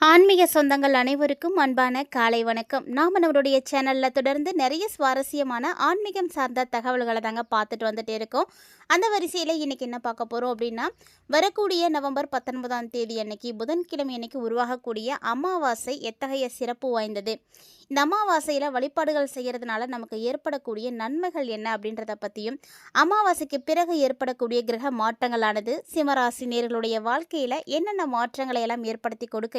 ஆன்மீக சொந்தங்கள் அனைவருக்கும் அன்பான காலை வணக்கம். நாம் நம்மளுடைய சேனலில் தொடர்ந்து நிறைய சுவாரஸ்யமான ஆன்மீகம் சார்ந்த தகவல்களை தாங்க பார்த்துட்டு வந்துட்டே இருக்கோம். அந்த வரிசையில் இன்றைக்கி என்ன பார்க்க போகிறோம் அப்படின்னா வரக்கூடிய நவம்பர் பத்தொன்பதாம் தேதி அன்னைக்கு புதன்கிழமை அன்னைக்கு உருவாகக்கூடிய அமாவாசை எத்தகைய சிறப்பு வாய்ந்தது? இந்த அமாவாசையில் வழிபாடுகள் செய்கிறதுனால நமக்கு ஏற்படக்கூடிய நன்மைகள் என்ன அப்படின்றத பற்றியும் அமாவாசைக்கு பிறகு ஏற்படக்கூடிய கிரக மாற்றங்களானது சிம்மராசி நேர்களுடைய வாழ்க்கையில் என்னென்ன மாற்றங்களை எல்லாம் ஏற்படுத்தி கொடுக்க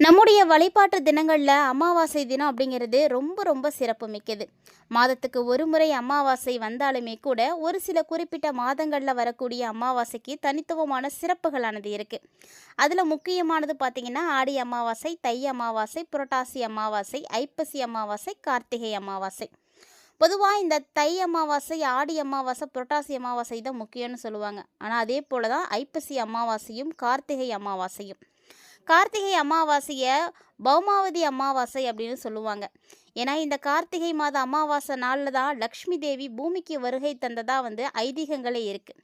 நம்முடைய வழிபாட்டு தினங்களில் அமாவாசை தினம் அப்படிங்கிறது ரொம்ப ரொம்ப சிறப்பு மிக்கது. மாதத்துக்கு ஒரு முறை அமாவாசை வந்தாலுமே கூட ஒரு சில குறிப்பிட்ட மாதங்களில் வரக்கூடிய அமாவாசைக்கு தனித்துவமான சிறப்புகளானது இருக்குது அதில் முக்கியமானது பார்த்திங்கன்னா ஆடி அமாவாசை தை அமாவாசை புரட்டாசி அமாவாசை ஐப்பசி அமாவாசை கார்த்திகை அமாவாசை. பொதுவாக இந்த தை அமாவாசை ஆடி அமாவாசை புரட்டாசி அமாவாசை தான் முக்கியம்னு சொல்லுவாங்க. ஆனால் அதே போல தான் ஐப்பசி அமாவாசையும் கார்த்திகை அமாவாசையும். கார்த்திகை அமாவாசையை பௌமாவதி அமாவாசை அப்படின்னு சொல்லுவாங்க. ஏன்னா இந்த கார்த்திகை மாத அமாவாசை நாளில் தான் லக்ஷ்மி தேவி பூமிக்கு வருகை தந்ததாக வந்து ஐதீகங்களே இருக்குது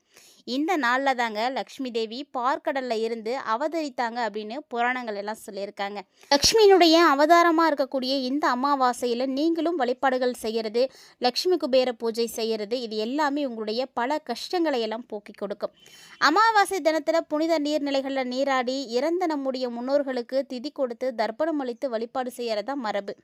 இந்த நாளில் தாங்க லக்ஷ்மி தேவி பார்க்கடலில் இருந்து அவதரித்தாங்க அப்படின்னு புராணங்கள் எல்லாம் சொல்லியிருக்காங்க. லக்ஷ்மியினுடைய அவதாரமாக இருக்கக்கூடிய இந்த அமாவாசையில் நீங்களும் வழிபாடுகள் செய்கிறது லக்ஷ்மி குபேர பூஜை செய்கிறது இது எல்லாமே உங்களுடைய பல கஷ்டங்களை எல்லாம் போக்கி கொடுக்கும். அமாவாசை தினத்தில் புனித நீர்நிலைகளில் நீராடி இறந்த நம்முடைய முன்னோர்களுக்கு திதி கொடுத்து தர்ப்பணம் அளித்து வழிபாடு செய்கிறதா மரபு.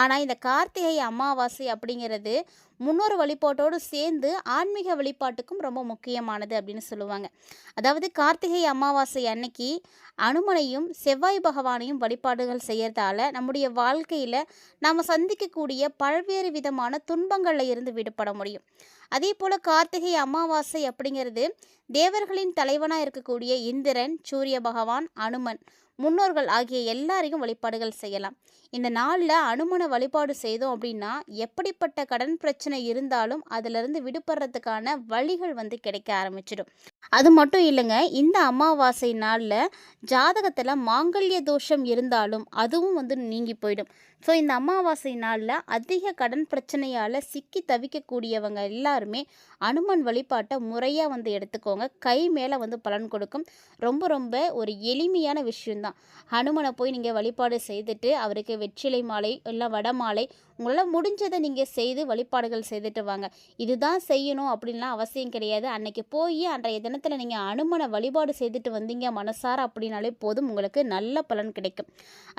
ஆனால் இந்த கார்த்திகை அமாவாசை அப்படிங்கிறது முன்னொரு வழிபாட்டோடு சேர்ந்து ஆன்மீக வழிபாட்டுக்கும் ரொம்ப முக்கியமானது அப்படின்னு சொல்லுவாங்க. அதாவது கார்த்திகை அமாவாசை அன்னைக்கு அனுமனையும் செவ்வாய் பகவானையும் வழிபாடுகள் செய்கிறதால நம்முடைய வாழ்க்கையில் நாம் சந்திக்கக்கூடிய பல்வேறு விதமான துன்பங்களில் இருந்து விடுபட முடியும். அதே போல் கார்த்திகை அமாவாசை அப்படிங்கிறது தேவர்களின் தலைவனாக இருக்கக்கூடிய இந்திரன் சூரிய பகவான் அனுமன். முன்னோர்கள் ஆகிய எல்லாரையும் வழிபாடுகள் செய்யலாம். இந்த நாளில் அனுமன வழிபாடு செய்தோம் அப்படின்னா எப்படிப்பட்ட கடன் பிரச்சனை இருந்தாலும் அதிலிருந்து விடுபடுறதுக்கான வழிகள் வந்து கிடைக்க ஆரம்பிச்சிடும். அது மட்டும் இல்லைங்க இந்த அமாவாசை நாளில் ஜாதகத்தில் மாங்கல்ய தோஷம் இருந்தாலும் அதுவும் வந்து நீங்கி போயிடும். ஸோ இந்த அமாவாசை நாளில் அதிக கடன் பிரச்சனையால் சிக்கி தவிக்கக்கூடியவங்க எல்லாருமே அனுமன் வழிபாட்டை முறையாக வந்து எடுத்துக்கோங்க. கை மேலே வந்து பலன் கொடுக்கும். ரொம்ப ரொம்ப ஒரு எளிமையான விஷயந்தான் ஹனுமனை போய் நீங்கள் வழிபாடு செய்துட்டு அவருக்கு வெற்றிலை மாலை இல்லை வட மாலை உங்களால் முடிஞ்சதை நீங்கள் செய்து வழிபாடுகள் செய்துட்டு வாங்க. இதுதான் செய்யணும் அப்படின்லாம் அவசியம் கிடையாது. அன்னைக்கு போய் அன்றைய தினத்தில் நீங்கள் அனுமனை வழிபாடு செய்துட்டு வந்தீங்க மனசார அப்படின்னாலே போதும். உங்களுக்கு நல்ல பலன் கிடைக்கும்.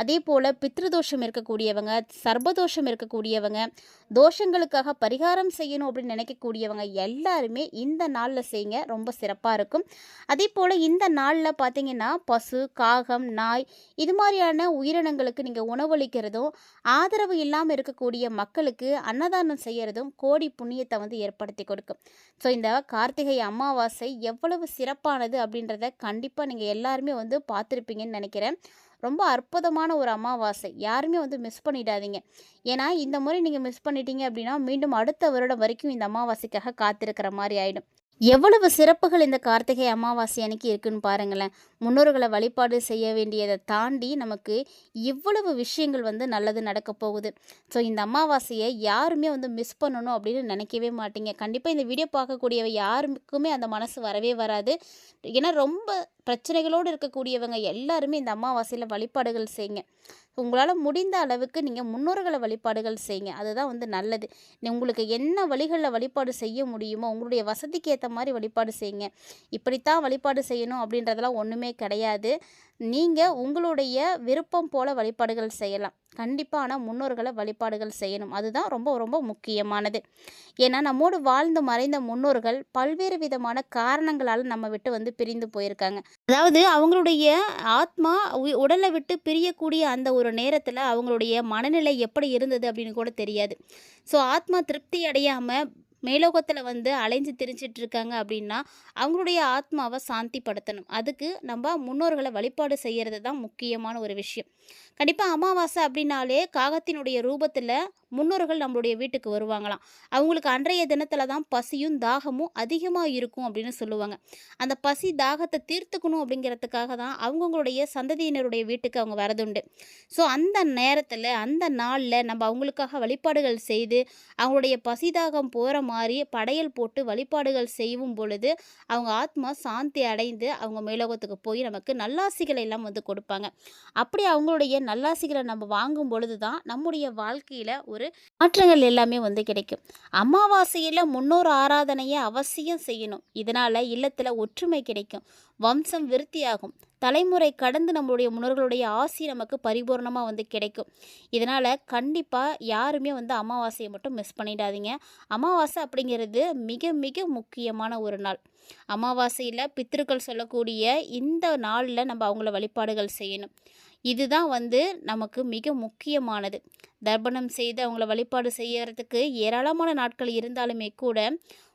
அதே போல் பித்ருதோஷம் இருக்கக்கூடியவங்க சர்பதோஷம் இருக்கக்கூடியவங்க தோஷங்களுக்காக பரிகாரம் செய்யணும் அப்படின்னு நினைக்கக்கூடியவங்க எல்லாருமே இந்த நாளில் செய்யுங்க ரொம்ப சிறப்பாக இருக்கும். அதே போல் இந்த நாளில் பார்த்தீங்கன்னா பசு காகம் நாய் இது மாதிரியான உயிரினங்களுக்கு நீங்கள் உணவளிக்கிறதும் ஆதரவு இல்லாமல் இருக்கக்கூடிய மக்களுக்கு அன்னதானம் செய்கிறதும் கோடி புண்ணியத்தை வந்து ஏற்படுத்தி கொடுக்கும். ஸோ இந்த கார்த்திகை அமாவாசை எவ்வளவு சிறப்பானது அப்படின்றத கண்டிப்பாக நீங்கள் எல்லாருமே வந்து பார்த்துருப்பீங்கன்னு நினைக்கிறேன். ரொம்ப அற்புதமான ஒரு அமாவாசை. யாருமே வந்து மிஸ் பண்ணிடாதீங்க. ஏன்னா இந்த முறை நீங்கள் மிஸ் பண்ணிட்டீங்க அப்படின்னா மீண்டும் அடுத்த வருடம் வரைக்கும் இந்த அமாவாசைக்காக காத்திருக்கிற மாதிரி ஆகிடும் எவ்வளவு சிறப்புகள் இந்த கார்த்திகை அமாவாசை அன்னைக்கு இருக்குன்னு பாருங்களேன். முன்னோர்களை வழிபாடு செய்ய வேண்டியதை தாண்டி நமக்கு இவ்வளவு விஷயங்கள் வந்து நல்லது நடக்க போகுது. ஸோ இந்த அமாவாசையை யாருமே வந்து மிஸ் பண்ணணும் அப்படின்னு நினைக்கவே மாட்டீங்க. கண்டிப்பாக இந்த வீடியோ பார்க்கக்கூடியவ யாருக்குமே அந்த மனசு வரவே வராது. ஏன்னா ரொம்ப பிரச்சனைகளோடு இருக்கக்கூடியவங்க எல்லாருமே இந்த அமாவாசையில் வழிபாடுகள் செய்யுங்க. உங்களால் முடிந்த அளவுக்கு நீங்கள் முன்னோர்களை வழிபாடுகள் செய்யுங்க. அதுதான் வந்து நல்லது. உங்களுக்கு என்ன வழிகளில் வழிபாடு செய்ய முடியுமோ உங்களுடைய வசதிக்கு ஏற்ற மாதிரி வழிபாடு செய்யுங்க. இப்படித்தான் வழிபாடு செய்யணும் அப்படின்றதெல்லாம் ஒன்றுமே கிடையாது. நீங்கள் உங்களுடைய விருப்பம் போல் வழிபாடுகள் செய்யலாம். கண்டிப்பாக ஆனால் முன்னோர்களை வழிபாடுகள் செய்யணும். அதுதான் ரொம்ப ரொம்ப முக்கியமானது. ஏன்னா நம்மோடு வாழ்ந்து மறைந்த முன்னோர்கள் பல்வேறு விதமான காரணங்களால் நம்ம விட்டு வந்து பிரிந்து போயிருக்காங்க. அதாவது அவங்களுடைய ஆத்மா உடலை விட்டு பிரியக்கூடிய அந்த ஒரு நேரத்தில் அவங்களுடைய மனநிலை எப்படி இருந்தது அப்படின்னு கூட தெரியாது. ஸோ ஆத்மா திருப்தி அடையாமல் மேலோகத்தில் வந்து அலைஞ்சு திரிஞ்சிட்டு இருக்காங்க அப்படின்னா அவங்களுடைய ஆத்மாவை சாந்திப்படுத்தணும். அதுக்கு நம்ம முன்னோர்களை வழிபாடு செய்கிறது தான் முக்கியமான ஒரு விஷயம். கண்டிப்பாக அமாவாசை அப்படின்னாலே காகத்தினுடைய ரூபத்தில் முன்னோர்கள் நம்மளுடைய வீட்டுக்கு வருவாங்களாம். அவங்களுக்கு அன்றைய தினத்தில் தான் பசியும் தாகமும் அதிகமாக இருக்கும் அப்படின்னு சொல்லுவாங்க. அந்த பசி தாகத்தை தீர்த்துக்கணும் அப்படிங்கிறதுக்காக தான் அவங்கவுங்களுடைய சந்ததியினருடைய வீட்டுக்கு அவங்க வரதுண்டு. ஸோ அந்த நேரத்தில் அந்த நாளில் நம்ம அவங்களுக்காக வழிபாடுகள் செய்து அவங்களுடைய பசி தாகம் போகிற மாதிரி படையல் போட்டு வழிபாடுகள் செய்யும் பொழுது அவங்க ஆத்மா சாந்தி அடைந்து அவங்க மேலோகத்துக்கு போய் நமக்கு நல்லாசிகளை எல்லாம் வந்து கொடுப்பாங்க. அப்படி அவங்களுடைய நல்லாசிகளை நம்ம வாங்கும் பொழுது தான் நம்முடைய வாழ்க்கையில் ஒரு மாற்றங்கள் எல்லாமே வந்து கிடைக்கும். அமாவாசையில் முன்னோர் ஆராதனையை அவசியம் செய்யணும். இதனால் இல்லத்தில் ஒற்றுமை கிடைக்கும். வம்சம் விருத்தியாகும். தலைமுறை கடந்து நம்மளுடைய முன்னோர்களுடைய ஆசி நமக்கு பரிபூர்ணமாக வந்து கிடைக்கும். இதனால் கண்டிப்பாக யாருமே வந்து அமாவாசையை மட்டும் மிஸ் பண்ணிடாதீங்க. அமாவாசை அப்படிங்கிறது மிக மிக முக்கியமான ஒரு நாள். அமாவாசையில் பித்திருக்கள் சொல்லக்கூடிய இந்த நாளில் நம்ம அவங்கள வழிபாடுகள் செய்யணும். இதுதான் வந்து நமக்கு மிக முக்கியமானது. தர்ப்பணம் செய்து அவங்கள வழிபாடு செய்யறதுக்கு ஏராளமான நாட்கள் இருந்தாலுமே கூட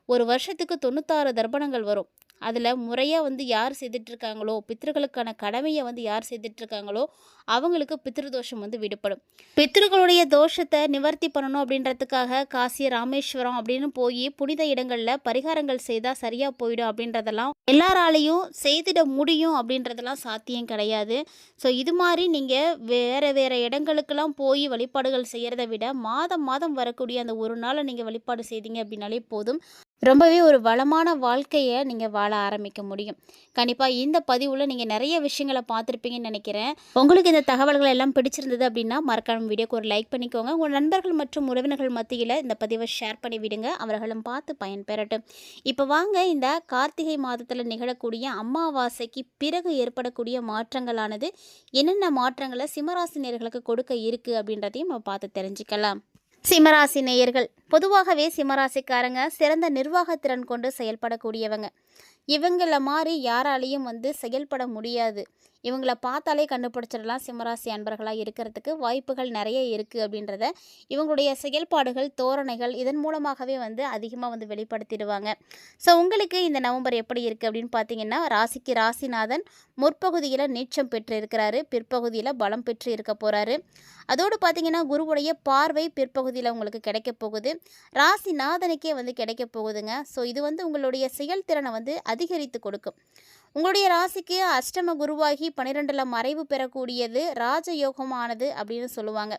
ஒரு வருஷத்துக்கு தொண்ணூத்தாறு தர்ப்பணங்கள் வரும். அதில் முறையாக வந்து யார் செய்துட்ருக்காங்களோ பித்திருக்களுக்கான கடமையை வந்து யார் செய்துட்ருக்காங்களோ அவங்களுக்கு பித்ருதோஷம் வந்து விடுபடும். பித்ருக்களுடைய தோஷத்தை நிவர்த்தி பண்ணணும் அப்படின்றதுக்காக காசி ராமேஸ்வரம் அப்படின்னு போய் புனித இடங்களில் பரிகாரங்கள் செய்தால் சரியாக போயிடும் அப்படின்றதெல்லாம் எல்லாராலையும் செய்திட முடியும் அப்படின்றதெல்லாம் சாத்தியம் கிடையாது. ஸோ இது மாதிரி நீங்கள் வேறு வேறு இடங்களுக்கெல்லாம் போய் வழிபாடுகள் செய்கிறத விட மாதம் மாதம் வரக்கூடிய அந்த ஒரு நாளை நீங்கள் வழிபாடு செய்தீங்க அப்படின்னாலே போதும். ரொம்பவே ஒரு வளமான வாழ்க்கையை நீங்கள் வாழ ஆரம்பிக்க முடியும். கண்டிப்பாக இந்த பதிவில் நீங்கள் நிறைய விஷயங்களை பார்த்துருப்பீங்கன்னு நினைக்கிறேன். உங்களுக்கு இந்த தகவல்கள் எல்லாம் பிடிச்சிருந்தது அப்படின்னா மறக்காம வீடியோக்கு ஒரு லைக் பண்ணிக்கோங்க. உங்கள் நண்பர்கள் மற்றும் உறவினர்கள் மத்தியில் இந்த பதிவை ஷேர் பண்ணி விடுங்க. அவர்களும் பார்த்து பயன்பெறட்டும். இப்போ வாங்க இந்த கார்த்திகை மாதத்தில் நிகழக்கூடிய அமாவாசைக்கு பிறகு ஏற்படக்கூடிய மாற்றங்களானது என்னென்ன மாற்றங்களை சிம்மராசினியர்களுக்கு கொடுக்க இருக்குது அப்படின்றதையும் நம்ம பார்த்து தெரிஞ்சுக்கலாம். சிம்மராசி நேயர்கள் பொதுவாகவே சிம்மராசிக்காரங்க சிறந்த நிர்வாகத்திறன் கொண்டு செயல்படக்கூடியவங்க. இவங்கள மாதிரி யாராலையும் வந்து செயல்பட முடியாது. இவங்கள பார்த்தாலே கண்டுபிடிச்சிடலாம். சிம்மராசி அன்பர்களாக இருக்கிறதுக்கு வாய்ப்புகள் நிறைய இருக்குது அப்படின்றத இவங்களுடைய செயல்பாடுகள் தோரணைகள் இதன் மூலமாகவே வந்து அதிகமாக வந்து வெளிப்படுத்திடுவாங்க. ஸோ உங்களுக்கு இந்த நவம்பர் எப்படி இருக்குது அப்படின்னு பார்த்தீங்கன்னா ராசிக்கு ராசிநாதன் முற்பகுதியில் நீச்சம் பெற்று இருக்கிறாரு பிற்பகுதியில் பலம் பெற்று இருக்க போகிறாரு அதோடு பார்த்தீங்கன்னா குருவுடைய பார்வை பிற்பகுதியில் உங்களுக்கு கிடைக்க போகுது. ராசிநாதனுக்கே வந்து கிடைக்க போகுதுங்க. ஸோ இது வந்து உங்களுடைய செயல்திறனை வந்து அதிகரித்து கொடுக்கும். உங்களுடைய ராசிக்கு அஷ்டம குருவாகி பன்னிரெண்டில் மறைவு பெறக்கூடியது ராஜயோகமானது அப்படின்னு சொல்லுவாங்க.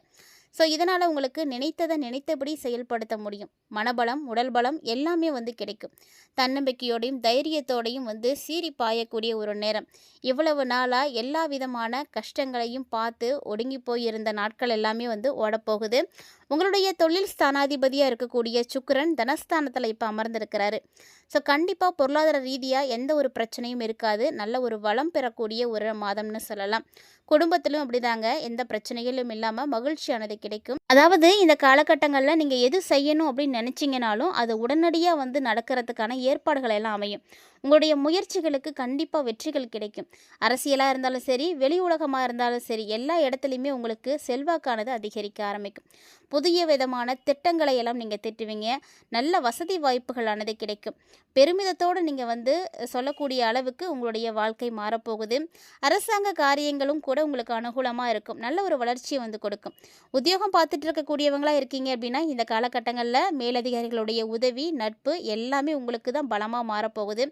ஸோ இதனால் உங்களுக்கு நினைத்ததை நினைத்தபடி செயல்படுத்த முடியும். மனபலம் உடல் பலம் எல்லாமே வந்து கிடைக்கும். தன்னம்பிக்கையோடையும் தைரியத்தோடையும் வந்து சீறி பாயக்கூடிய ஒரு நேரம். இவ்வளவு நாளாக எல்லா விதமான கஷ்டங்களையும் பார்த்து ஒடுங்கி போயிருந்த நாட்கள் எல்லாமே வந்து ஓடப்போகுது. உங்களுடைய தொழில் ஸ்தானாதிபதியாக இருக்கக்கூடிய சுக்கரன் தனஸ்தானத்தில் இப்போ அமர்ந்திருக்கிறாரு. ஸோ கண்டிப்பாக பொருளாதார ரீதியாக எந்த ஒரு பிரச்சனையும் இருக்காது. நல்ல ஒரு வளம் பெறக்கூடிய ஒரு மாதம்னு சொல்லலாம். குடும்பத்திலும் அப்படிதாங்க. எந்த பிரச்சனைகளும் இல்லாமல் மகிழ்ச்சியானது கிடைக்கும். அதாவது இந்த காலகட்டங்களில் நீங்கள் எது செய்யணும் அப்படின்னு நினச்சிங்கனாலும் அது உடனடியாக வந்து நடக்கிறதுக்கான ஏற்பாடுகள் எல்லாம் அமையும். உங்களுடைய முயற்சிகளுக்கு கண்டிப்பாக வெற்றிகள் கிடைக்கும். அரசியலாக இருந்தாலும் சரி வெளி உலகமாக இருந்தாலும் சரி எல்லா இடத்துலையுமே உங்களுக்கு செல்வாக்கானது அதிகரிக்க ஆரம்பிக்கும். புதிய விதமான திட்டங்களை எல்லாம் நீங்கள் திட்டுவீங்க. நல்ல வசதி வாய்ப்புகளானது கிடைக்கும். பெருமிதத்தோடு நீங்கள் வந்து சொல்லக்கூடிய அளவுக்கு உங்களுடைய வாழ்க்கை மாறப்போகுது. அரசாங்க காரியங்களும் கூட உங்களுக்கு அனுகூலமாக இருக்கும். நல்ல ஒரு வளர்ச்சியை வந்து கொடுக்கும். உத்தியோகம் பார்த்துட்டு இருக்கக்கூடியவங்களாக இருக்கீங்க அப்படின்னா இந்த காலகட்டங்களில் மேலதிகாரிகளுடைய உதவி நட்பு எல்லாமே உங்களுக்கு தான் பலமாக மாறப்போகுது.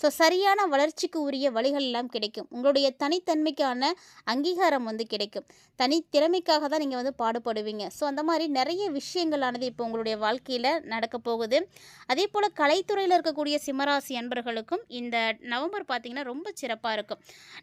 ஸோ சரியான வளர்ச்சிக்கு உரிய வழிகள் எல்லாம் கிடைக்கும். உங்களுடைய தனித்தன்மைக்கான அங்கீகாரம் வந்து கிடைக்கும். தனித்திறமைக்காக தான் நீங்கள் வந்து பாடுபடுவீங்க. ஸோ அந்த மாதிரி நிறைய விஷயங்களானது இப்போ உங்களுடைய வாழ்க்கையில் நடக்க போகுது. அதே போல் கலைத்துறையில் இருக்கக்கூடிய சிம்மராசி அன்பர்களுக்கும் இந்த நவம்பர் பார்த்திங்கன்னா ரொம்ப சிறப்பாக இருக்கும்.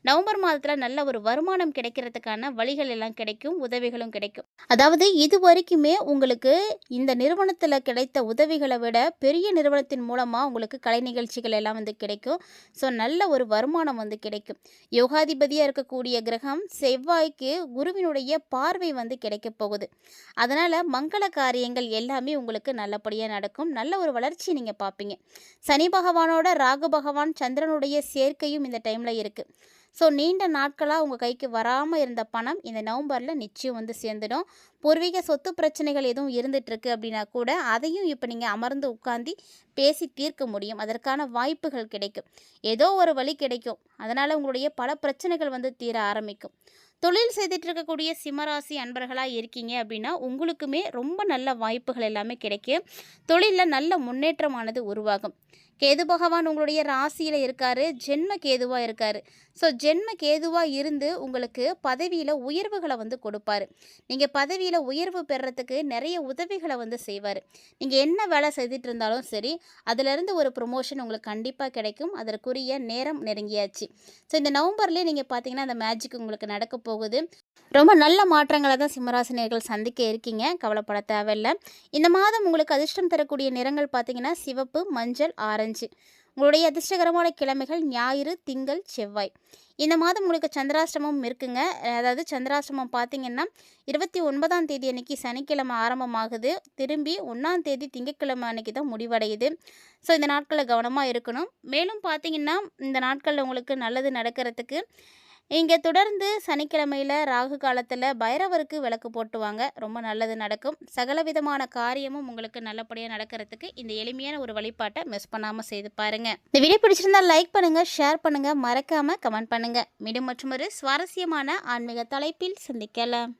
நவம்பர் மாதத்தில் நல்ல ஒரு வருமானம் கிடைக்கிறதுக்கான வழிகள் எல்லாம் கிடைக்கும். உதவிகளும் கிடைக்கும். அதாவது இது வரைக்குமே உங்களுக்கு இந்த நிறுவனத்தில் கிடைத்த உதவிகளை விட பெரிய நிறுவனத்தின் மூலமாக உங்களுக்கு கலை நிகழ்ச்சிகள் எல்லாம் வந்து கிடைக்கும். ஸோ நல்ல ஒரு வருமானம் வந்து கிடைக்கும். யோகாதிபதியாக இருக்கக்கூடிய கிரகம் செவ்வாய்க்கு குருவினுடைய பார்வை வந்து கிடைக்க போகுது. அதனால் மங்கள காரியங்கள் எல்லாமே உங்களுக்கு நல்லபடியாக நடக்கும். நல்ல ஒரு வளர்ச்சி நீங்கள் பார்ப்பீங்க. சனி பகவானோட ராகு பகவான் சந்திரனுடைய சேர்க்கையும் இந்த டைமில் இருக்குது ஸோ நீண்ட நாட்களாக உங்கள் கைக்கு வராமல் இருந்த பணம் இந்த நவம்பரில் நிச்சயம் வந்து சேர்ந்துடும். பூர்வீக சொத்து பிரச்சனைகள் எதுவும் இருந்துகிட்ருக்கு அப்படின்னா கூட அதையும் இப்போ நீங்கள் அமர்ந்து உட்காந்து பேசி தீர்க்க முடியும். அதற்கான வாய்ப்புகள் கிடைக்கும். ஏதோ ஒரு வழி கிடைக்கும். அதனால் உங்களுடைய பல பிரச்சனைகள் வந்து தீர ஆரம்பிக்கும். தொழில் செய்துட்டு இருக்கக்கூடிய சிம்மராசி அன்பர்களாக இருக்கீங்க அப்படின்னா உங்களுக்குமே ரொம்ப நல்ல வாய்ப்புகள் எல்லாமே கிடைக்கும் தொழிலில் நல்ல முன்னேற்றமானது உருவாகும். கேது பகவான் உங்களுடைய ராசியில் இருக்கார். ஜென்ம கேதுவாக இருக்கார். ஸோ ஜென்ம கேதுவாக இருந்து உங்களுக்கு பதவியில் உயர்வுகளை வந்து கொடுப்பாரு. நீங்கள் பதவியில் உயர்வு பெறத்துக்கு நிறைய உதவிகளை வந்து செய்வார். நீங்கள் என்ன வேலை செய்துட்டு இருந்தாலும் சரி அதிலிருந்து ஒரு ப்ரொமோஷன் உங்களுக்கு கண்டிப்பாக கிடைக்கும். அதற்குரிய நேரம் நெருங்கியாச்சு. ஸோ இந்த நவம்பர்லேயே நீங்கள் பார்த்தீங்கன்னா அந்த மேஜிக் உங்களுக்கு நடக்க போகுது. ரொம்ப நல்ல மாற்றங்களை தான் சிம்மராசினியர்கள் சந்திக்க இருக்கீங்க. கவலைப்பட தேவையில்லை. இந்த மாதம் உங்களுக்கு அதிர்ஷ்டம் தரக்கூடிய நிறங்கள் பார்த்தீங்கன்னா சிவப்பு மஞ்சள் ஆரஞ்சு. உங்களுடைய அதிர்ஷ்டகரமான கிழமைகள் ஞாயிறு திங்கள் செவ்வாய். இந்த மாதம் உங்களுக்கு சந்திராஷ்டமம் இருக்குங்க. அதாவது சந்திராஷ்டமம் பார்த்தீங்கன்னா இருபத்தி ஒன்பதாம் தேதி அன்னைக்கு சனிக்கிழமை ஆரம்பமாகுது. திரும்பி ஒன்றாம் தேதி திங்கட்கிழமை அன்னைக்கு தான் முடிவடையுது. ஸோ இந்த நாட்களில் கவனமாக இருக்கணும். மேலும் பார்த்தீங்கன்னா இந்த நாட்களில் உங்களுக்கு நல்லது நடக்கிறதுக்கு இங்கே தொடர்ந்து சனிக்கிழமையில் ராகு காலத்தில் பைரவருக்கு விளக்கு போட்டுவாங்க. ரொம்ப நல்லது நடக்கும். சகல விதமான காரியமும் உங்களுக்கு நல்லபடியாக நடக்கிறதுக்கு இந்த எளிமையான ஒரு வழிபாட்டை மிஸ் பண்ணாமல் செய்து பாருங்கள் இந்த வீடியோ பிடிச்சிருந்தா லைக் பண்ணுங்கள் ஷேர் பண்ணுங்கள் மறக்காமல் கமெண்ட் பண்ணுங்கள் மீண்டும் மற்றும் ஒரு சுவாரஸ்யமான ஆன்மீக தலைப்பில் சந்திக்கலாம்.